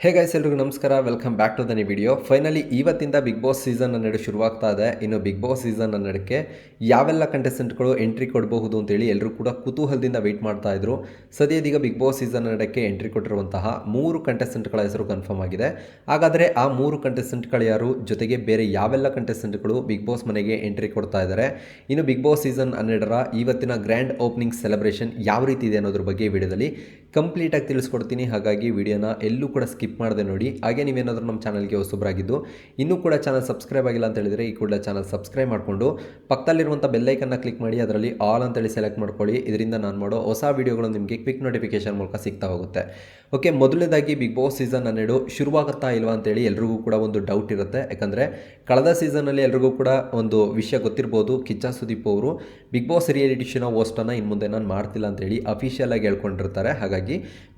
ಹೇ guys ಎಲ್ರಿಗೂ ನಮಸ್ಕಾರ. Welcome back to ದನಿ ವಿಡಿಯೋ ಫೈನಲಿ ಇವತ್ತಿಂದ ಬಿಗ್ ಬಾಸ್ ಸೀಸನ್ ಹನ್ನೆರಡು ಶುರುವಾಗ್ತಾ ಇದೆ. ಇನ್ನು ಬಿಗ್ ಬಾಸ್ ಸೀಸನ್ ಹನ್ನೆರಡಕ್ಕೆ ಯಾವೆಲ್ಲ ಕಂಟೆಸ್ಟೆಂಟ್ಗಳು ಎಂಟ್ರಿ ಕೊಡಬಹುದು ಅಂತೇಳಿ ಎಲ್ಲರೂ ಕೂಡ ಕುತೂಹಲದಿಂದ ವೆಯ್ಟ್ ಮಾಡ್ತಾ ಇದ್ರು. ಸದ್ಯದೀಗ ಬಿಗ್ ಬಾಸ್ ಸೀಸನ್ ಹನ್ನೆರಡಕ್ಕೆ ಎಂಟ್ರಿ ಕೊಟ್ಟಿರುವಂತಹ ಮೂರು ಕಂಟೆಸ್ಟೆಂಟ್ಗಳ ಹೆಸರು ಕನ್ಫರ್ಮ್ ಆಗಿದೆ. ಹಾಗಾದರೆ ಆ ಮೂರು ಕಂಟೆಸ್ಟೆಂಟ್ಗಳು ಯಾರು? ಜೊತೆಗೆ ಬೇರೆ ಯಾವೆಲ್ಲ ಕಂಟೆಸ್ಟೆಂಟ್ಗಳು ಬಿಗ್ ಬಾಸ್ ಮನೆಗೆ ಎಂಟ್ರಿ ಕೊಡ್ತಾ ಇದ್ದಾರೆ ಇನ್ನು ಬಿಗ್ ಬಾಸ್ ಸೀಸನ್ ಹನ್ನೆರಡರ ಇವತ್ತಿನ ಗ್ರ್ಯಾಂಡ್ ಓಪನಿಂಗ್ ಸೆಲೆಬ್ರೇಷನ್ ಯಾವ ರೀತಿ ಇದೆ ಅನ್ನೋದ್ರ ಬಗ್ಗೆ ವಿಡಿಯೋದಲ್ಲಿ ಕಂಪ್ಲೀಟಾಗಿ ತಿಳಿಸ್ಕೊಡ್ತೀನಿ. ಹಾಗಾಗಿ ವಿಡಿಯೋನ ಎಲ್ಲೂ ಕೂಡ ಸ್ಕಿಪ್ ಮಾಡದೆ ನೋಡಿ. ಹಾಗೆ ನೀವೇನಾದರೂ ನಮ್ಮ ಚಾನಲ್ಗೆ ಹೊಸಬರಾಗಿದ್ದು, ಇನ್ನೂ ಕೂಡ ಚಾನಲ್ ಸಬ್ಸ್ಕ್ರೈಬ್ ಆಗಿಲ್ಲ ಅಂತ ಹೇಳಿದರೆ ಈ ಕೂಡಲೇ ಚಾನಲ್ ಸಬ್ಸ್ಕ್ರೈಬ್ ಮಾಡಿಕೊಂಡು, ಪಕ್ಕದಲ್ಲಿರುವಂಥ ಬೆಲ್ಲೈಕನ್ನು ಕ್ಲಿಕ್ ಮಾಡಿ, ಅದರಲ್ಲಿ ಆಲ್ ಅಂತೇಳಿ ಸೆಲೆಕ್ಟ್ ಮಾಡ್ಕೊಳ್ಳಿ. ಇದರಿಂದ ನಾನು ಮಾಡೋ ಹೊಸ ವೀಡಿಯೋಗಳು ನಿಮಗೆ ಕ್ವಿಕ್ ನೋಟಿಫಿಕೇಶನ್ ಮೂಲಕ ಸಿಗ್ತಾ ಹೋಗುತ್ತೆ. ಓಕೆ, ಮೊದಲನೇದಾಗಿ ಬಿಗ್ ಬಾಸ್ ಸೀಸನ್ ಹನ್ನೆರಡು ಶುರುವಾಗುತ್ತಾ ಇಲ್ವಾ ಅಂತೇಳಿ ಎಲ್ರಿಗೂ ಕೂಡ ಒಂದು ಡೌಟ್ ಇರುತ್ತೆ. ಯಾಕಂದರೆ ಕಳೆದ ಸೀಸನಲ್ಲಿ ಎಲ್ರಿಗೂ ಕೂಡ ಒಂದು ವಿಷಯ ಗೊತ್ತಿರ್ಬೋದು. ಕಿಚ್ಚ ಸುದೀಪ್ ಅವರು, ಬಿಗ್ ಬಾಸ್ ರಿಯಾಲಿಟಿ ಶೋನ ಹೋಸ್ಟನ್ನು ಇನ್ನು ಮುಂದೆ ನಾನು ಮಾಡ್ತಿಲ್ಲ ಅಂತೇಳಿ ಅಫಿಷಿಯಲ್ ಆಗಿ ಹೇಳ್ಕೊಂಡಿರ್ತಾರೆ. ಹಾಗಾಗಿ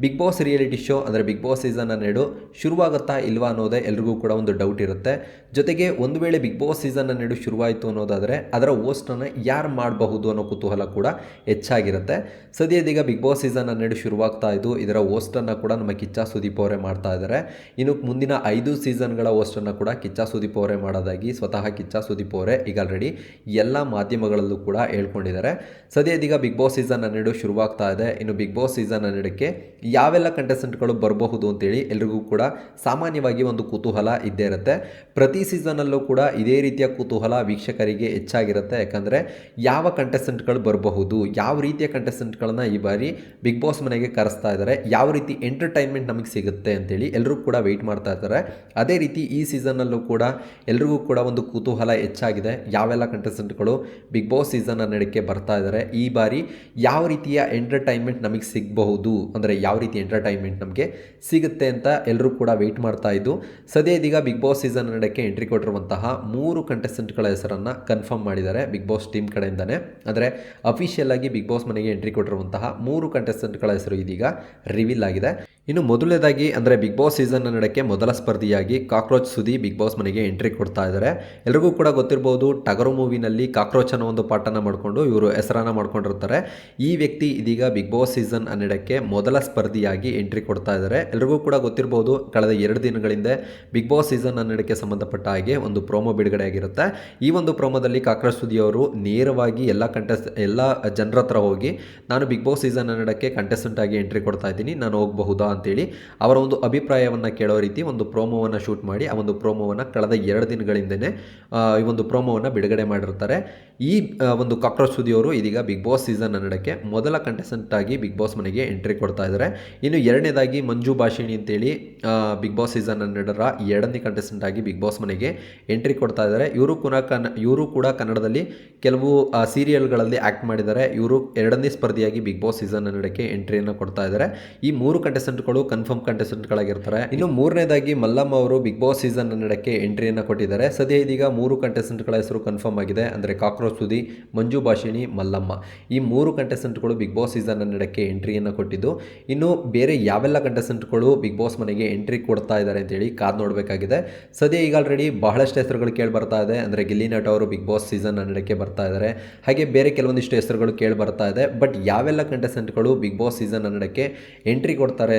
ಬಿಗ್ ಬಾಸ್ ರಿಯಾಲಿಟಿ ಶೋ ಅಂದರೆ ಬಿಗ್ ಬಾಸ್ ಸೀಸನ್ ಹನ್ನೆರಡು ಶುರುವಾಗುತ್ತಾ ಇಲ್ವಾ ಅನ್ನೋದೇ ಎಲ್ರಿಗೂ ಕೂಡ ಒಂದು ಡೌಟ್ ಇರುತ್ತೆ. ಜೊತೆಗೆ ಒಂದು ವೇಳೆ ಬಿಗ್ ಬಾಸ್ ಸೀಸನ್ ಹನ್ನೆರಡು ಶುರುವಾಯಿತು ಅನ್ನೋದಾದರೆ ಅದರ ಓಸ್ಟನ್ನು ಯಾರು ಮಾಡಬಹುದು ಅನ್ನೋ ಕುತೂಹಲ ಕೂಡ ಹೆಚ್ಚಾಗಿರುತ್ತೆ. ಸದ್ಯದೀಗ ಬಿಗ್ ಬಾಸ್ ಸೀಸನ್ ಹನ್ನೆರಡು ಶುರುವಾಗ್ತಾ ಇದ್ದು ಇದರ ಹೋಸ್ಟನ್ನು ಕೂಡ ನಮ್ಮ ಕಿಚ್ಚ ಸುದೀಪ್ ಅವರೇ ಮಾಡ್ತಾ ಇದ್ದಾರೆ ಇನ್ನು ಮುಂದಿನ ಐದು ಸೀಸನ್ಗಳ ಹೋಸ್ಟನ್ನು ಕೂಡ ಕಿಚ್ಚ ಸುದೀಪ್ ಅವರೇ ಮಾಡೋದಾಗಿ ಸ್ವತಃ ಕಿಚ್ಚ ಸುದೀಪ್ ಅವರೇ ಈಗ ಆಲ್ರೆಡಿ ಎಲ್ಲ ಮಾಧ್ಯಮಗಳಲ್ಲೂ ಕೂಡ ಹೇಳ್ಕೊಂಡಿದ್ದಾರೆ. ಸದ್ಯದೀಗ ಬಿಗ್ ಬಾಸ್ ಸೀಸನ್ ಹನ್ನೆರಡು ಶುರುವಾಗ್ತಾ ಇದೆ. ಇನ್ನು ಬಿಗ್ ಬಾಸ್ ಸೀಸನ್ ಹನ್ನೆರಡಕ್ಕೆ ಯಾವೆಲ್ಲ ಕಂಟೆಸ್ಟೆಂಟ್ಗಳು ಬರಬಹುದು ಅಂತೇಳಿ ಎಲ್ರಿಗೂ ಕೂಡ ಸಾಮಾನ್ಯವಾಗಿ ಒಂದು ಕುತೂಹಲ ಇದ್ದೇ ಇರುತ್ತೆ. ಪ್ರತಿ ಸೀಸನಲ್ಲೂ ಕೂಡ ಇದೇ ರೀತಿಯ ಕುತೂಹಲ ವೀಕ್ಷಕರಿಗೆ ಹೆಚ್ಚಾಗಿರುತ್ತೆ. ಯಾಕಂದರೆ ಯಾವ ಕಂಟೆಸ್ಟೆಂಟ್ಗಳು ಬರಬಹುದು, ಯಾವ ರೀತಿಯ ಕಂಟೆಸ್ಟೆಂಟ್ಗಳನ್ನ ಈ ಬಾರಿ ಬಿಗ್ ಬಾಸ್ ಮನೆಗೆ ಕರೆಸ್ತಾ ಇದ್ದಾರೆ ಯಾವ ರೀತಿ ಎಂಟರ್ಟೈನ್ಮೆಂಟ್ ನಮಗೆ ಸಿಗುತ್ತೆ ಅಂತೇಳಿ ಎಲ್ಲರೂ ಕೂಡ ವೆಯ್ಟ್ ಮಾಡ್ತಾ ಇದ್ದಾರೆ ಅದೇ ರೀತಿ ಈ ಸೀಸನ್ನಲ್ಲೂ ಕೂಡ ಎಲ್ರಿಗೂ ಕೂಡ ಒಂದು ಕುತೂಹಲ ಹೆಚ್ಚಾಗಿದೆ. ಯಾವೆಲ್ಲ ಕಂಟೆಸ್ಟೆಂಟ್ಗಳು ಬಿಗ್ ಬಾಸ್ ಸೀಸನ್ ನಡಕ್ಕೆ ಬರ್ತಾ ಇದ್ದಾರೆ ಈ ಬಾರಿ ಯಾವ ರೀತಿಯ ಎಂಟರ್ಟೈನ್ಮೆಂಟ್ ನಮಗೆ ಸಿಗಬಹುದು ಅಂದರೆ ಯಾವ ರೀತಿ ಎಂಟರ್ಟೈನ್ಮೆಂಟ್ ನಮಗೆ ಸಿಗುತ್ತೆ ಅಂತ ಎಲ್ಲರೂ ಕೂಡ ವೆಯ್ಟ್ ಮಾಡ್ತಾ ಇದ್ದು, ಸದ್ಯ ಇದೀಗ ಬಿಗ್ ಬಾಸ್ ಸೀಸನ್ ಹನ್ನೆರಡಕ್ಕೆ ಎಂಟ್ರಿ ಕೊಟ್ಟಿರುವಂತಹ ಮೂರು ಕಂಟೆಸ್ಟೆಂಟ್ಗಳ ಹೆಸರನ್ನು ಕನ್ಫರ್ಮ್ ಮಾಡಿದ್ದಾರೆ ಬಿಗ್ ಬಾಸ್ ಟೀಮ್ ಕಡೆಯಿಂದನೇ. ಅಂದರೆ ಅಫಿಷಿಯಲ್ ಆಗಿ ಬಿಗ್ ಬಾಸ್ ಮನೆಗೆ ಎಂಟ್ರಿ ಕೊಟ್ಟಿರುವಂತಹ ಮೂರು ಕಂಟೆಸ್ಟೆಂಟ್ಗಳ ಹೆಸರು ಇದೀಗ ರಿವೀಲ್ ಆಗಿದೆ. ಇನ್ನು ಮೊದಲನೇದಾಗಿ ಅಂದರೆ ಬಿಗ್ ಬಾಸ್ ಸೀಸನ್ ಹನ್ನೆರಡಕ್ಕೆ ಮೊದಲ ಸ್ಪರ್ಧಿಯಾಗಿ ಕಾಕ್ರೋಚ್ ಸುದಿ ಬಿಗ್ ಬಾಸ್ ಮನೆಗೆ ಎಂಟ್ರಿ ಕೊಡ್ತಾ ಇದ್ದಾರೆ ಎಲ್ರಿಗೂ ಕೂಡ ಗೊತ್ತಿರ್ಬೋದು, ಟಗರು ಮೂವಿನಲ್ಲಿ ಕಾಕ್ರೋಚ್ ಅನ್ನೋ ಒಂದು ಪಾಠನ ಮಾಡಿಕೊಂಡು ಇವರು ಹೆಸರನ್ನು ಮಾಡ್ಕೊಂಡಿರ್ತಾರೆ. ಈ ವ್ಯಕ್ತಿ ಇದೀಗ ಬಿಗ್ ಬಾಸ್ ಸೀಸನ್ ಹನ್ನೆರಡಕ್ಕೆ ಮೊದಲ ಸ್ಪರ್ಧಿಯಾಗಿ ಎಂಟ್ರಿ ಕೊಡ್ತಾ ಇದ್ದಾರೆ ಎಲ್ರಿಗೂ ಕೂಡ ಗೊತ್ತಿರ್ಬೋದು, ಕಳೆದ ಎರಡು ದಿನಗಳಿಂದ ಬಿಗ್ ಬಾಸ್ ಸೀಸನ್ ಹನ್ನೆರಡಕ್ಕೆ ಸಂಬಂಧಪಟ್ಟ ಹಾಗೆ ಒಂದು ಪ್ರೋಮೋ ಬಿಡುಗಡೆ ಆಗಿರುತ್ತೆ. ಈ ಒಂದು ಪ್ರೋಮೋದಲ್ಲಿ ಕಾಕ್ರೋಚ್ ಸುದಿ ಅವರು ನೇರವಾಗಿ ಎಲ್ಲ ಕಂಟೆಸ್ಟ್ ಎಲ್ಲ ಜನರ ಹತ್ರ ಹೋಗಿ, ನಾನು ಬಿಗ್ ಬಾಸ್ ಸೀಸನ್ ಹನ್ನೆರಡಕ್ಕೆ ಕಂಟೆಸ್ಟೆಂಟ್ ಆಗಿ ಎಂಟ್ರಿ ಕೊಡ್ತಾ ಇದ್ದೀನಿ, ನಾನು ಹೋಗಬಹುದಾ ಅಂತೇಳಿ ಅವರ ಒಂದು ಅಭಿಪ್ರಾಯವನ್ನು ಕೇಳೋ ರೀತಿ ಒಂದು ಪ್ರೋಮೋವನ್ನು ಶೂಟ್ ಮಾಡಿ ಆ ಒಂದು ಪ್ರೋಮೋವನ್ನು ಕಳೆದ ಎರಡು ದಿನಗಳಿಂದನೇ ಈ ಒಂದು ಪ್ರೋಮೋವನ್ನು ಬಿಡುಗಡೆ ಮಾಡಿರ್ತಾರೆ. ಈ ಒಂದು ಕಾಕ್ರೋಚ್ ಸುದಿಯವರು ಇದೀಗ ಬಿಗ್ ಬಾಸ್ ಸೀಸನ್ ಹನ್ನೆರಡಕ್ಕೆ ಮೊದಲ ಕಂಟೆಸ್ಟೆಂಟ್ ಆಗಿ ಬಿಗ್ ಬಾಸ್ ಮನೆಗೆ ಎಂಟ್ರಿ ಕೊಡ್ತಾ ಇದ್ದಾರೆ ಇನ್ನು ಎರಡನೇದಾಗಿ ಮಂಜು ಭಾಷಿಣಿ ಅಂತೇಳಿ ಬಿಗ್ ಬಾಸ್ ಸೀಸನ್ ಹನ್ನೆರಡರ ಎರಡನೇ ಕಂಟೆಸ್ಟೆಂಟ್ ಆಗಿ ಬಿಗ್ ಬಾಸ್ ಮನೆಗೆ ಎಂಟ್ರಿ ಕೊಡ್ತಾ ಇದ್ದಾರೆ ಇವರು ಕೂಡ ಕನ್, ಇವರು ಕೂಡ ಕನ್ನಡದಲ್ಲಿ ಕೆಲವು ಸೀರಿಯಲ್ಗಳಲ್ಲಿ ಆ್ಯಕ್ಟ್ ಮಾಡಿದ್ದಾರೆ. ಇವರು ಎರಡನೇ ಸ್ಪರ್ಧಿಯಾಗಿ ಬಿಗ್ ಬಾಸ್ ಸೀಸನ್ ಹನ್ನೆರಡಕ್ಕೆ ಎಂಟ್ರಿಯನ್ನು ಕೊಡ್ತಾ ಇದ್ದಾರೆ ಈ ಮೂರು ಕಂಟೆಸ್ಟೆಂಟ್ಗಳು ಕನ್ಫರ್ಮ್ ಕಂಟೆಸ್ಟೆಂಟ್ಗಳಾಗಿರ್ತಾರೆ ಇನ್ನು ಮೂರನೇದಾಗಿ ಮಲ್ಲಮ್ಮ ಅವರು ಬಿಗ್ ಬಾಸ್ ಸೀಸನ್ ಹನ್ನೆರಡಕ್ಕೆ ಎಂಟ್ರಿಯನ್ನು ಕೊಟ್ಟಿದ್ದಾರೆ. ಸದ್ಯ ಇದೀಗ ಮೂರು ಕಂಟೆಸ್ಟೆಂಟ್ಗಳ ಹೆಸರು ಕನ್ಫರ್ಮ್ ಆಗಿದೆ. ಅಂದರೆ ಕಾಕ್ರೋಚ್ ಸುದಿ ಮಂಜು ಭಾಷಿಣಿ ಮಲ್ಲಮ್ಮ. ಈ ಮೂರು ಕಂಟೆಸ್ಟೆಂಟ್ಗಳು ಬಿಗ್ ಬಾಸ್ ಸೀಸನ್ ಹನ್ನೆರಡಕ್ಕೆ ಎಂಟ್ರಿಯನ್ನು ಕೊಟ್ಟಿದ್ದು. ಇನ್ನು ಬೇರೆ ಯಾವೆಲ್ಲ ಕಂಟೆಸ್ಟೆಂಟ್ಗಳು ಬಿಗ್ ಬಾಸ್ ಮನೆಗೆ ಎಂಟ್ರಿ ಕೊಡ್ತಾ ಇದ್ದಾರೆ ಅಂತೇಳಿ ಕಾದು ನೋಡಬೇಕಾಗಿದೆ. ಸದ್ಯ ಈಗ ಆಲ್ರೆಡಿ ಬಹಳಷ್ಟು ಹೆಸರುಗಳು ಕೇಳಿ ಬರ್ತಾ ಇದೆ. ಅಂದರೆ ಗಿಲ್ಲಿ ನಟ ಅವರು ಬಿಗ್ ಬಾಸ್ ಸೀಸನ್ ಹನ್ನೆರಡಕ್ಕೆ ಬರ್ತಾ ಇದ್ದಾರೆ. ಹಾಗೆ ಬೇರೆ ಕೆಲವೊಂದಿಷ್ಟು ಹೆಸರುಗಳು ಕೇಳಿ ಬರ್ತಾ ಇದೆ. ಬಟ್ ಯಾವೆಲ್ಲ ಕಂಟೆಸ್ಟೆಂಟ್ಗಳು ಬಿಗ್ ಬಾಸ್ ಸೀಸನ್ ಹನ್ನೆರಡಕ್ಕೆ ಎಂಟ್ರಿ ಕೊಡ್ತಾರೆ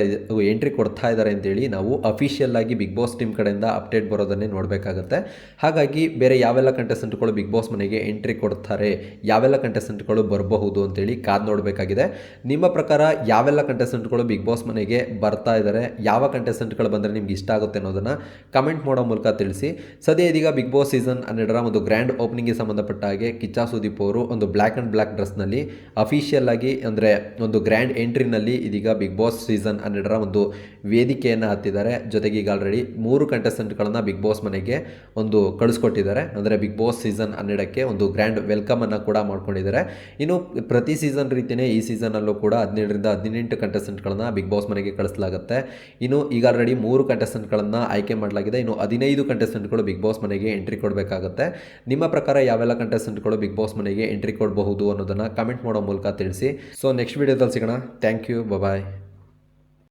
ಎಂಟ್ರಿ ಕೊಡ್ತಾ ಇದ್ದಾರೆ ಅಂತೇಳಿ ನಾವು ಅಫಿಷಿಯಲ್ ಆಗಿ ಬಿಗ್ ಬಾಸ್ ಟೀಮ್ ಕಡೆಯಿಂದ ಅಪ್ಡೇಟ್ ಬರೋದನ್ನೇ ನೋಡಬೇಕಾಗುತ್ತೆ. ಹಾಗಾಗಿ ಬೇರೆ ಯಾವೆಲ್ಲ ಕಂಟೆಸ್ಟೆಂಟ್ಗಳು ಬಿಗ್ ಬಾಸ್ ಮನೆಗೆ ಎಂಟ್ರಿ ಕೊಡ್ತಾರೆ. ಯಾವೆಲ್ಲ ಕಂಟೆಸ್ಟೆಂಟ್ಗಳು ಬರಬಹುದು ಅಂತೇಳಿ ಕಾದು ನೋಡಬೇಕಾಗಿದೆ. ನಿಮ್ಮ ಪ್ರಕಾರ ಯಾವೆಲ್ಲ ಕಂಟೆಸ್ಟೆಂಟ್ಗಳು ಬಿಗ್ ಬಾಸ್ ಮನೆಗೆ ಬರ್ತಾ ಇದ್ದಾರೆ ಯಾವ ಕಂಟೆಸ್ಟೆಂಟ್ಗಳು ಬಂದರೆ ನಿಮ್ಗೆ ಇಷ್ಟ ಆಗುತ್ತೆ ಅನ್ನೋದನ್ನು ಕಮೆಂಟ್ ಮಾಡೋ ಮೂಲಕ ತಿಳಿಸಿ. ಸದ್ಯ ಇದೀಗ ಬಿಗ್ ಬಾಸ್ ಸೀಸನ್ ಹನ್ನೆರಡರ ಒಂದು ಗ್ರ್ಯಾಂಡ್ ಓಪನಿಂಗ್ಗೆ ಸಂಬಂಧಪಟ್ಟ ಹಾಗೆ ಕಿಚ್ಚಾ ಸುದೀಪ್ ಅವರು ಒಂದು ಬ್ಲ್ಯಾಕ್ ಆ್ಯಂಡ್ ಬ್ಲ್ಯಾಕ್ ಡ್ರೆಸ್ನಲ್ಲಿ ಅಫಿಷಿಯಲ್ ಆಗಿ ಅಂದರೆ ಒಂದು ಗ್ರ್ಯಾಂಡ್ ಎಂಟ್ರಿನಲ್ಲಿ ಇದೀಗ ಬಿಗ್ ಬಾಸ್ ಸೀಸನ್ ಹನ್ನೆರಡರ ಒಂದು ವೇದಿಕೆಯನ್ನು ಹತ್ತಿದ್ದಾರೆ. ಜೊತೆಗೆ ಈಗ ಆಲ್ರೆಡಿ ಮೂರು ಕಂಟೆಸ್ಟೆಂಟ್ಗಳನ್ನು ಬಿಗ್ ಬಾಸ್ ಮನೆಗೆ ಒಂದು ಕಳಿಸ್ಕೊಟ್ಟಿದ್ದಾರೆ. ಅಂದರೆ ಬಿಗ್ ಬಾಸ್ ಸೀಸನ್ ಹನ್ನೆರಡಕ್ಕೆ ಒಂದು ಗ್ರ್ಯಾಂಡ್ ವೆಲ್ಕಮನ್ನು ಕೂಡ ಮಾಡ್ಕೊಂಡಿದ್ದಾರೆ. ಇನ್ನು ಪ್ರತಿ ಸೀಸನ್ ರೀತಿಯೇ ಈ ಸೀಸನಲ್ಲೂ ಕೂಡ ಹದಿನೇಳರಿಂದ ಹದಿನೆಂಟು ಕಂಟೆಸ್ಟೆಂಟ್ಗಳನ್ನು ಬಿಗ್ ಬಾಸ್ ಮನೆಗೆ ಕಳಿಸಲಾಗುತ್ತೆ. ಇನ್ನು ಈಗ ಆಲ್ರೆಡಿ ಮೂರು ಕಂಟೆಸ್ಟೆಂಟ್ಗಳನ್ನು ಆಯ್ಕೆ ಮಾಡಲಾಗಿದೆ. ಇನ್ನು ಹದಿನೈದು ಕಂಟೆಸ್ಟೆಂಟ್ಗಳು ಬಿಗ್ ಬಾಸ್ ಮನೆಗೆ ಎಂಟ್ರಿ ಕೊಡಬೇಕಾಗುತ್ತೆ. ನಿಮ್ಮ ಪ್ರಕಾರ ಯಾವೆಲ್ಲ ಕಂಟೆಸ್ಟೆಂಟ್ಗಳು ಬಿಗ್ ಬಾಸ್ ಮನೆಗೆ ಎಂಟ್ರಿ ಕೊಡಬಹುದು ಅನ್ನೋದನ್ನು ಕಮೆಂಟ್ ಮಾಡೋ ಮೂಲಕ ತಿಳಿಸಿ. ಸೊ ನೆಕ್ಸ್ಟ್ ವಿಡಿಯೋದಲ್ಲಿ ಸಿಗೋಣ. Thank you bye